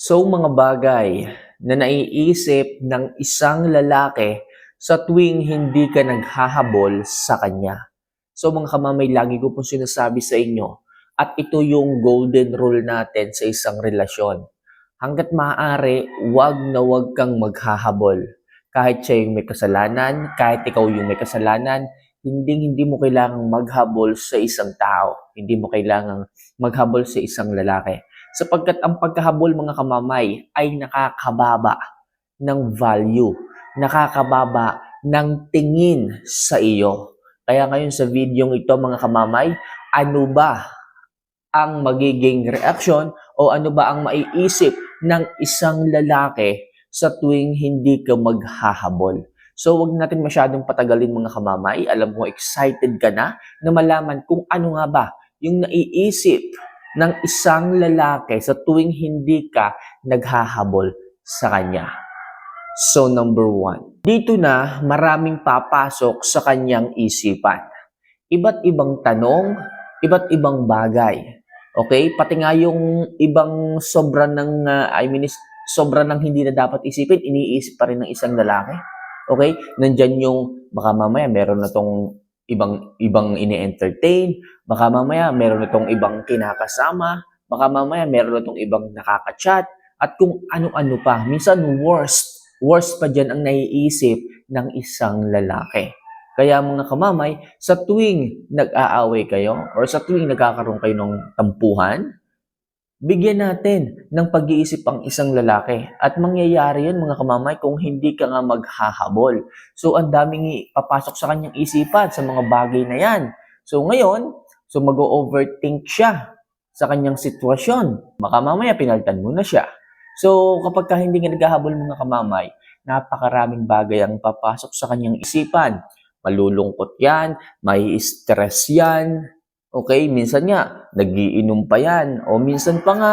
So mga bagay na naiisip ng isang lalaki sa tuwing hindi ka naghahabol sa kanya. So mga kamamay, lagi ko po sinasabi sa inyo at ito yung golden rule natin sa isang relasyon. Hanggat maaari, wag na wag kang maghahabol. Kahit siya yung may kasalanan, kahit ikaw yung may kasalanan, hindi hindi mo kailangang maghabol sa isang tao. Hindi mo kailangang maghabol sa isang lalaki sapagkat ang pagkahabol mga kamamay ay nakakababa ng value, nakakababa ng tingin sa iyo. Kaya ngayon sa video ito mga kamamay, ano ba ang magiging reaksyon o ano ba ang maiisip ng isang lalaki sa tuwing hindi ka maghahabol? So, wag natin masyadong patagalin mga kamamay. Alam ko, excited ka na na malaman kung ano nga ba yung naiisip ng isang lalaki sa tuwing hindi ka naghahabol sa kanya. So, number one, dito na maraming papasok sa kanyang isipan. Iba't ibang tanong, iba't ibang bagay. Okay? Pati nga yung ibang sobra ng, uh, I mean, sobra ng hindi na dapat isipin, iniisip pa rin ng isang lalaki. Okay? Nandyan yung, baka mamaya meron na tong ibang ibang ini-entertain, baka mamaya meron na tong ibang kinakasama, baka mamaya meron na tong ibang nakaka-chat, at kung ano-ano pa. Minsan worst, worst pa dyan ang naiisip ng isang lalaki. Kaya mga kamamay, sa tuwing nag-aaway kayo or sa tuwing nagkakaroon kayo ng tampuhan, bigyan natin ng pag-iisip ang isang lalaki. At mangyayari yun mga kamamay kung hindi ka nga maghahabol. So ang daming papasok sa kanyang isipan sa mga bagay na yan. So ngayon, so mag-overthink siya sa kanyang sitwasyon. Baka mamaya pinaltan mo na siya. So kapag ka hindi nga naghahabol mga kamamay, napakaraming bagay ang papasok sa kanyang isipan. Malulungkot yan, may stress yan, Okay, minsan nga, nagiinom pa yan. O minsan pa nga,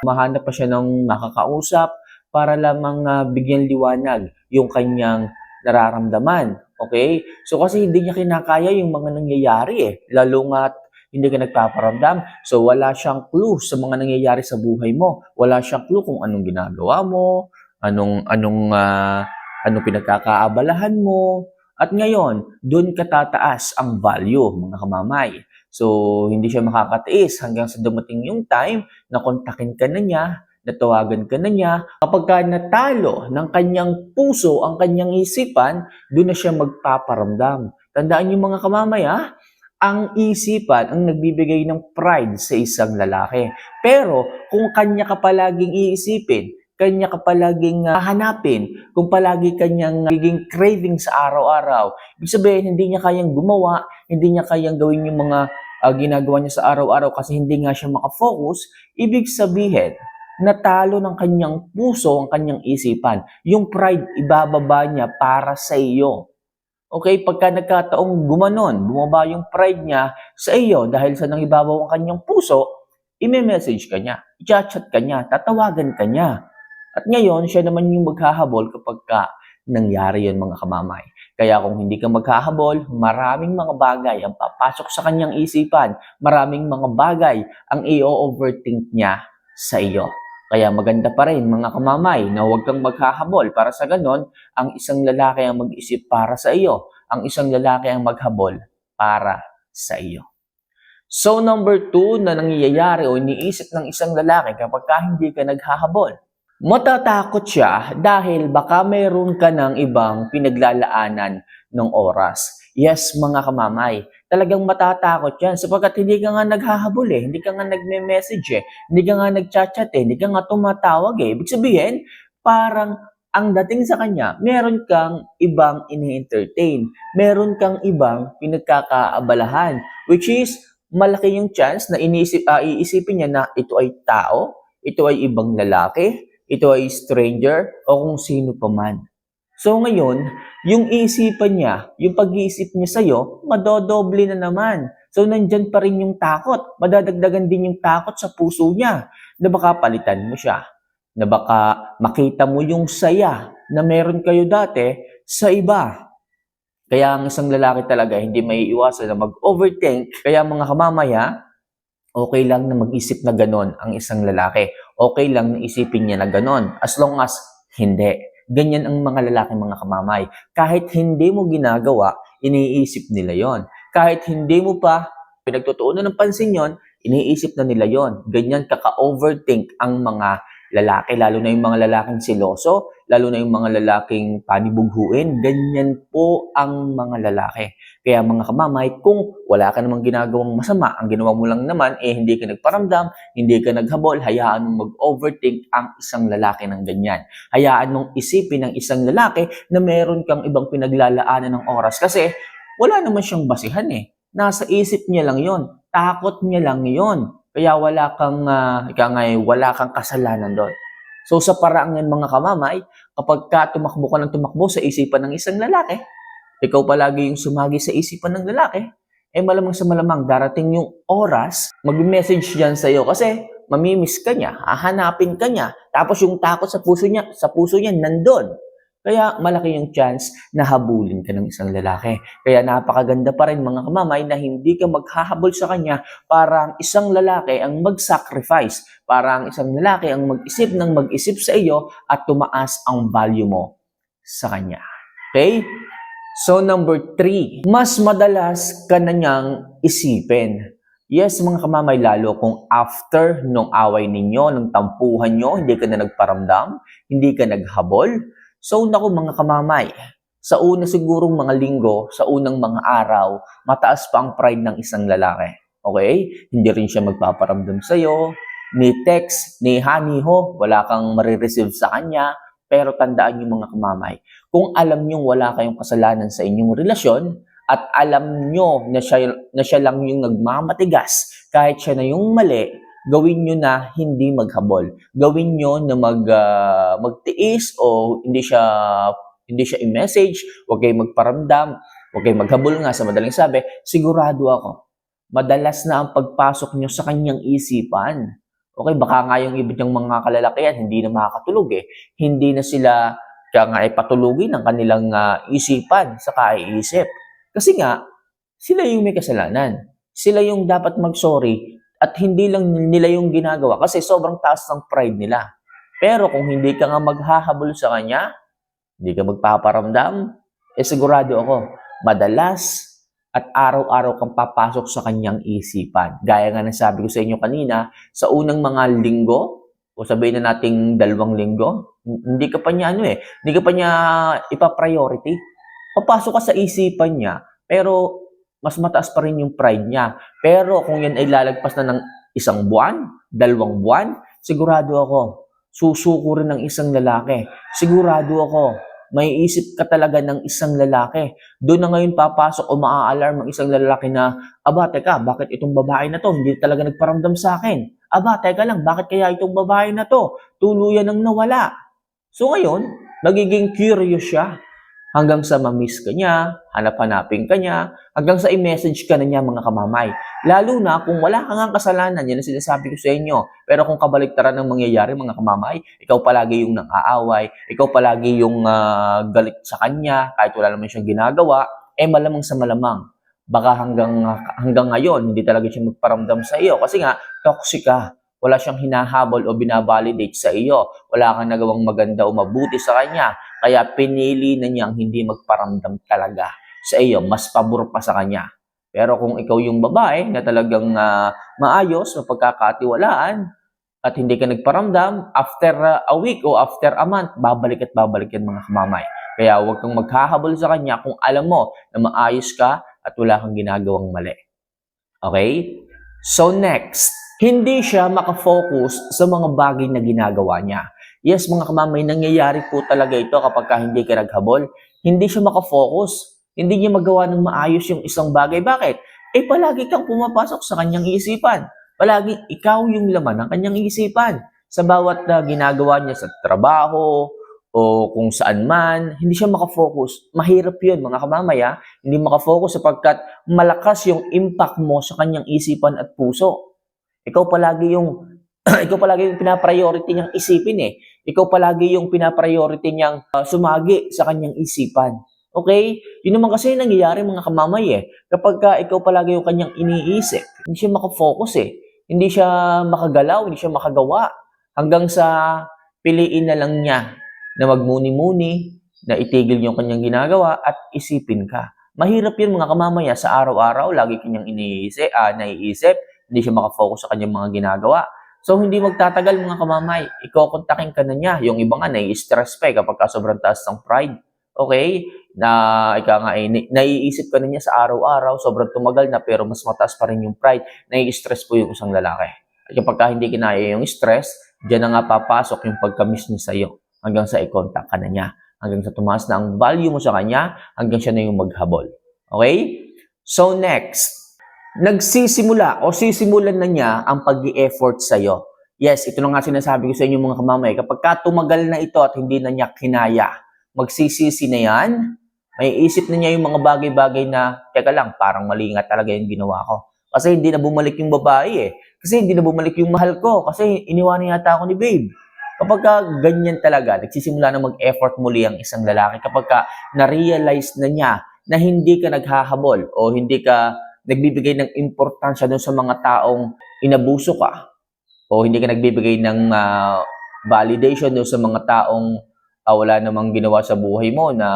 mahanap pa siya ng nakakausap para lamang uh, bigyan liwanag yung kanyang nararamdaman. Okay? So kasi hindi niya kinakaya yung mga nangyayari eh. Lalo nga hindi ka nagpaparamdam. So wala siyang clue sa mga nangyayari sa buhay mo. Wala siyang clue kung anong ginagawa mo, anong anong uh, anong pinagkakaabalahan mo. At ngayon, doon katataas ang value, mga kamamay. So, hindi siya makakatiis hanggang sa dumating yung time na kontakin ka na niya, natawagan ka na niya. Kapag ka natalo ng kanyang puso, ang kanyang isipan, doon na siya magpaparamdam. Tandaan niyo mga kamamaya, ang isipan ang nagbibigay ng pride sa isang lalaki. Pero kung kanya ka palaging iisipin, kanya ka palaging uh, hanapin, kung palagi kanyang nagiging craving sa araw-araw, ibig sabihin hindi niya kayang gumawa, hindi niya kayang gawin yung mga uh, ginagawa niya sa araw-araw kasi hindi nga siya makafocus, ibig sabihin, natalo ng kanyang puso ang kanyang isipan. Yung pride, ibababa niya para sa iyo. Okay, pagka nagkataong gumanon, bumaba yung pride niya sa iyo dahil sa nang ibabaw ang kanyang puso, i-message ka niya, i-chat ka niya, tatawagan ka niya. At ngayon, siya naman yung maghahabol kapag ka nangyari yun mga kamamay. Kaya kung hindi ka maghahabol, maraming mga bagay ang papasok sa kanyang isipan, maraming mga bagay ang i-overthink niya sa iyo. Kaya maganda pa rin mga kamamay na huwag kang maghahabol para sa ganon, ang isang lalaki ang mag-isip para sa iyo, ang isang lalaki ang maghabol para sa iyo. So number two na nangyayari o iniisip ng isang lalaki kapag ka hindi ka naghahabol, Matatakot siya dahil baka mayroon ka ng ibang pinaglalaanan ng oras. Yes, mga kamamay, talagang matatakot yan sapagkat hindi ka nga naghahabol eh, hindi ka nga nagme-message eh, hindi ka nga nagchat-chat eh, hindi ka nga tumatawag eh. Ibig sabihin, parang ang dating sa kanya, meron kang ibang ini-entertain, meron kang ibang pinagkakaabalahan, which is malaki yung chance na iniisip, uh, iisipin niya na ito ay tao, ito ay ibang lalaki, ito ay stranger o kung sino pa man. So ngayon, yung isipan niya, yung pag-iisip niya sa'yo, madodoble na naman. So nandyan pa rin yung takot. Madadagdagan din yung takot sa puso niya na baka palitan mo siya. Na baka makita mo yung saya na meron kayo dati sa iba. Kaya ang isang lalaki talaga hindi may iwasan na mag-overthink. Kaya mga kamamaya, okay lang na mag-isip na ganon ang isang lalaki. Okay lang na isipin niya na ganon. As long as hindi. Ganyan ang mga lalaki mga kamamay. Kahit hindi mo ginagawa, iniisip nila yon. Kahit hindi mo pa pinagtutuunan ng pansin yon, iniisip na nila yon. Ganyan kaka-overthink ang mga lalaki, lalo na yung mga lalaking siloso, lalo na yung mga lalaking panibughuin. Ganyan po ang mga lalaki. Kaya mga kamamay, kung wala ka namang ginagawang masama, ang ginawa mo lang naman, eh hindi ka nagparamdam, hindi ka naghabol, hayaan mong mag-overthink ang isang lalaki ng ganyan. Hayaan mong isipin ng isang lalaki na meron kang ibang pinaglalaanan ng oras. Kasi wala naman siyang basihan eh. Nasa isip niya lang yon, takot niya lang yon. Kaya wala kang, uh, ika nga, eh, wala kang kasalanan doon. So sa paraan yan mga kamamay, kapag ka tumakbo ka ng tumakbo sa isipan ng isang lalaki, ikaw palagi yung sumagi sa isipan ng lalaki, eh malamang sa malamang darating yung oras, mag-message yan sa iyo kasi mamimiss ka niya, hahanapin ka niya, tapos yung takot sa puso niya, sa puso niya nandun. Kaya malaki yung chance na habulin ka ng isang lalaki. Kaya napakaganda pa rin mga kamamay na hindi ka maghahabol sa kanya para ang isang lalaki ang mag-sacrifice, para ang isang lalaki ang mag-isip ng mag-isip sa iyo at tumaas ang value mo sa kanya. Okay? So number three, mas madalas ka na niyang isipin. Yes, mga kamamay, lalo kung after nung away ninyo, nung tampuhan nyo, hindi ka na nagparamdam, hindi ka naghabol. So, naku mga kamamay, sa una sigurong mga linggo, sa unang mga araw, mataas pa ang pride ng isang lalaki. Okay? Hindi rin siya magpaparamdam sa'yo, ni text, ni honey ho, wala kang marireceive sa kanya, pero tandaan niyo mga kamamay, kung alam niyo wala kayong kasalanan sa inyong relasyon, at alam nyo na siya, na siya lang yung nagmamatigas, kahit siya na yung mali, gawin nyo na hindi maghabol. Gawin nyo na mag, uh, magtiis o hindi siya hindi siya i-message, huwag kayong magparamdam, huwag kayong maghabol nga sa madaling sabi, sigurado ako, madalas na ang pagpasok nyo sa kanyang isipan. Okay, baka nga yung iba niyang mga kalalakihan, hindi na makakatulog eh. Hindi na sila kaya nga ay patulugin ng kanilang uh, isipan sa kaiisip. Kasi nga, sila yung may kasalanan. Sila yung dapat mag-sorry at hindi lang nila yung ginagawa kasi sobrang taas ng pride nila. Pero kung hindi ka nga maghahabol sa kanya, hindi ka magpaparamdam, eh sigurado ako, madalas at araw-araw kang papasok sa kanyang isipan. Gaya nga ng sabi ko sa inyo kanina, sa unang mga linggo, o sabihin na nating dalawang linggo, hindi ka pa niya ano eh, hindi ka pa niya ipa-priority. Papasok ka sa isipan niya, pero mas mataas pa rin yung pride niya. Pero kung yan ay lalagpas na ng isang buwan, dalawang buwan, sigurado ako, susuko rin ng isang lalaki. Sigurado ako, may isip ka talaga ng isang lalaki. Doon na ngayon papasok o maa-alarm ang isang lalaki na, aba, teka, bakit itong babae na to hindi talaga nagparamdam sa akin? Aba, teka lang, bakit kaya itong babae na to tuluyan ng nawala? So ngayon, magiging curious siya hanggang sa ma-miss ka niya, hanap-hanapin ka niya, hanggang sa i-message ka na niya mga kamamay. Lalo na kung wala kang kasalanan, yan ang sinasabi ko sa inyo. Pero kung kabaliktaran ng mangyayari mga kamamay, ikaw palagi yung nang-aaway, ikaw palagi yung uh, galit sa kanya, kahit wala naman siyang ginagawa, eh malamang sa malamang. Baka hanggang, hanggang ngayon, hindi talaga siya magparamdam sa iyo. Kasi nga, toxic ka. Wala siyang hinahabol o binabalidate sa iyo. Wala kang nagawang maganda o mabuti sa kanya. Kaya pinili na niyang hindi magparamdam talaga sa iyo. Mas pabor pa sa kanya. Pero kung ikaw yung babae na talagang uh, maayos, mapagkakatiwalaan, at hindi ka nagparamdam, after uh, a week o after a month, babalik at babalik yan mga kamamay. Kaya huwag kang maghahabol sa kanya kung alam mo na maayos ka at wala kang ginagawang mali. Okay? So next, hindi siya makafocus sa mga bagay na ginagawa niya. Yes, mga kamamay, nangyayari po talaga ito kapag ka hindi ka naghabol. Hindi siya makafocus. Hindi niya magawa ng maayos yung isang bagay. Bakit? Eh, palagi kang pumapasok sa kanyang isipan. Palagi ikaw yung laman ng kanyang isipan. Sa bawat uh, ginagawa niya sa trabaho, o kung saan man, hindi siya makafocus. Mahirap yun, mga kamamaya. Hindi makafocus sapagkat malakas yung impact mo sa kanyang isipan at puso. Ikaw palagi yung ikaw palagi yung pinapriority niyang isipin eh. Ikaw palagi yung pinapriority niyang uh, sumagi sa kanyang isipan. Okay? Yun naman kasi nangyayari mga kamamay eh. Kapag ka ikaw palagi yung kanyang iniisip, hindi siya makafocus eh. Hindi siya makagalaw, hindi siya makagawa. hanggang sa piliin na lang niya na magmuni-muni, na itigil yung kanyang ginagawa at isipin ka. Mahirap yun mga kamamaya sa araw-araw, lagi kanyang iniisip, ah, naiisip, hindi siya makafocus sa kanyang mga ginagawa. So, hindi magtatagal mga kamamay, ikokontakin ka na niya. Yung iba nga, nai-stress pa eh, kapag ka sobrang taas ng pride. Okay? Na, ika nga, eh, naiisip ka na niya sa araw-araw, sobrang tumagal na, pero mas mataas pa rin yung pride, nai-stress po yung isang lalaki. At kapag ka hindi kinaya yung stress, diyan na nga papasok yung pagka-miss niya sa'yo hanggang sa i-contact ka na niya. Hanggang sa tumaas na ang value mo sa kanya, hanggang siya na yung maghabol. Okay? So next, nagsisimula o sisimulan na niya ang pag effort sa'yo. Yes, ito na nga sinasabi ko sa inyo mga kamamay. Kapag ka tumagal na ito at hindi na niya kinaya, magsisisi na yan, may isip na niya yung mga bagay-bagay na, teka lang, parang mali nga talaga yung ginawa ko. Kasi hindi na bumalik yung babae eh. Kasi hindi na bumalik yung mahal ko. Kasi iniwanan yata ako ni babe. Kapag ka ganyan talaga, nagsisimula na mag-effort muli ang isang lalaki. Kapag ka na-realize na niya na hindi ka naghahabol o hindi ka nagbibigay ng importansya doon sa mga taong inabuso ka o hindi ka nagbibigay ng ah, validation doon sa mga taong ah, wala namang ginawa sa buhay mo na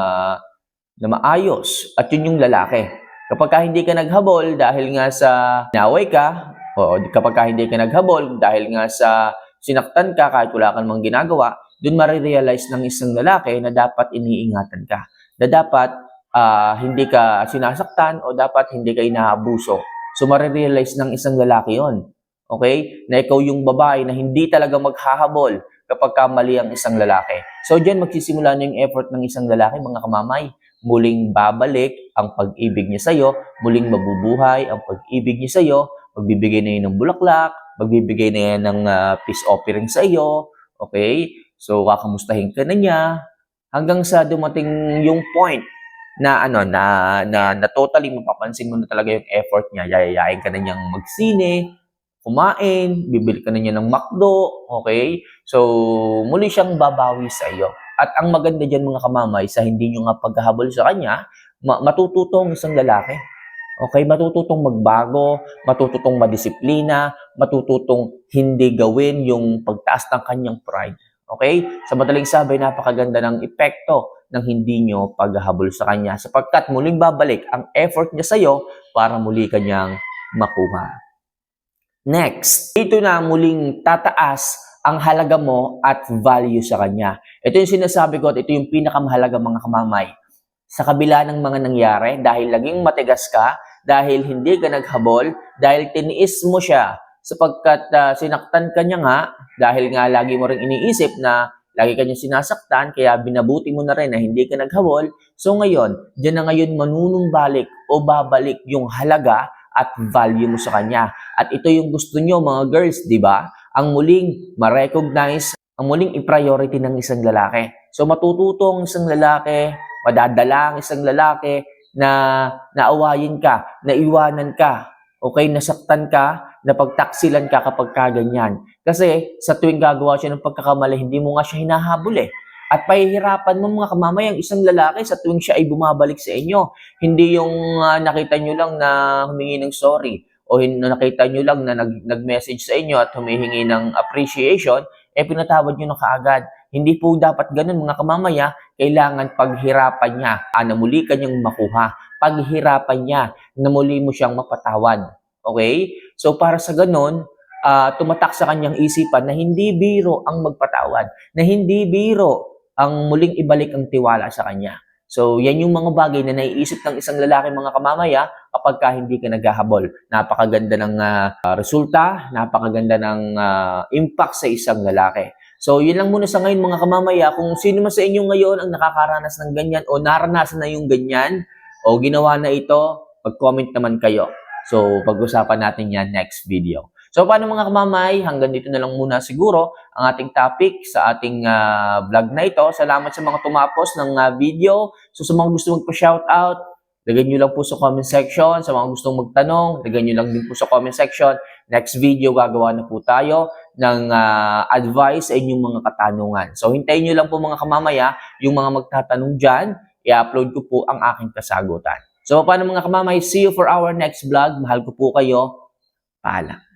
na maayos at yun yung lalaki. Kapag ka hindi ka naghabol dahil nga sa naway ka o kapag ka hindi ka naghabol dahil nga sa sinaktan ka kahit wala kang mang ginagawa, doon marirealize ng isang lalaki na dapat iniingatan ka. Na dapat ah, hindi ka sinasaktan o dapat hindi ka inaabuso. So, marirealize ng isang lalaki yon Okay? Na ikaw yung babae na hindi talaga maghahabol kapag ka mali ang isang lalaki. So, dyan magsisimula na yung effort ng isang lalaki, mga kamamay. Muling babalik ang pag-ibig niya sa'yo, muling mabubuhay ang pag-ibig niya sa'yo, magbibigay na yun ng bulaklak, magbibigay na yan ng ah, peace offering sa iyo, okay? So, kakamustahin ka na niya, hanggang sa dumating yung point na ano na na, na totally mapapansin mo na talaga yung effort niya. Yayayain ka na niyang magsine kumain bibili ka na niya ng McDo okay? So muli siyang babawi sa iyo at ang maganda diyan mga kamamay sa hindi niyo nga paghahabol sa kanya ma- matututo ang isang lalaki. Okay? Matututong magbago matututong madisiplina matututong hindi gawin yung pagtaas ng kanyang pride. Okay? Sa madaling sabi, napakaganda ng epekto ng hindi nyo paghahabol sa kanya sapagkat muling babalik ang effort niya sa iyo para muli kanyang makuha. Next, ito na muling tataas ang halaga mo at value sa kanya. Ito yung sinasabi ko at ito yung pinakamahalaga mga kamamay. Sa kabila ng mga nangyari, dahil laging matigas ka, dahil hindi ka naghabol, dahil tiniis mo siya, sapagkat ah, sinaktan ka niya nga, dahil nga lagi mo rin iniisip na lagi ka niya sinasaktan, kaya binabuti mo na rin na hindi ka naghabol. So ngayon, dyan na ngayon manunumbalik o babalik yung halaga at value mo sa kanya. At ito yung gusto nyo mga girls, di ba? Ang muling ma-recognize, ang muling i-priority ng isang lalaki. So matututo ang isang lalaki, madadala ang isang lalaki na naawayin ka, naiwanan ka, okay, nasaktan ka, napagtaksilan ka kapag kaganyan. Kasi sa tuwing gagawa siya ng pagkakamali, hindi mo nga siya hinahabol eh. At pahihirapan mo mga kamamay ang isang lalaki sa tuwing siya ay bumabalik sa inyo. Hindi yung ah, nakita nyo lang na humingi ng sorry o nakita nyo lang na nag- nag-message sa inyo at humihingi ng appreciation, eh pinatawad nyo na kaagad. Hindi po dapat ganun mga kamamaya, kailangan paghirapan niya ah, na muli kanyang makuha. Paghirapan niya na muli mo siyang mapatawad. Okay? So para sa ganun, ah, tumatak sa kanyang isipan na hindi biro ang magpatawad, na hindi biro ang muling ibalik ang tiwala sa kanya. So, yan yung mga bagay na naiisip ng isang lalaki mga kamamaya kapag ka hindi ka naghahabol. Napakaganda ng ah, resulta, napakaganda ng ah, impact sa isang lalaki. So, yun lang muna sa ngayon mga kamamaya. Kung sino man sa inyo ngayon ang nakakaranas ng ganyan o naranasan na yung ganyan o ginawa na ito, mag-comment naman kayo. So, pag-usapan natin yan next video. So, paano mga kamamay? Hanggang dito na lang muna siguro ang ating topic sa ating ah, vlog na ito. Salamat sa mga tumapos ng ah, video. So, sa mga gusto magpa-shoutout, lagyan nyo lang po sa comment section. Sa mga gustong magtanong, lagyan nyo lang din po sa comment section. Next video, gagawa na po tayo ng ah, advice sa inyong mga katanungan. So, hintayin nyo lang po mga kamamaya, yung mga magtatanong dyan, i-upload ko po ang aking kasagutan. So, paano mga kamamay? See you for our next vlog. Mahal ko po kayo. Paalam.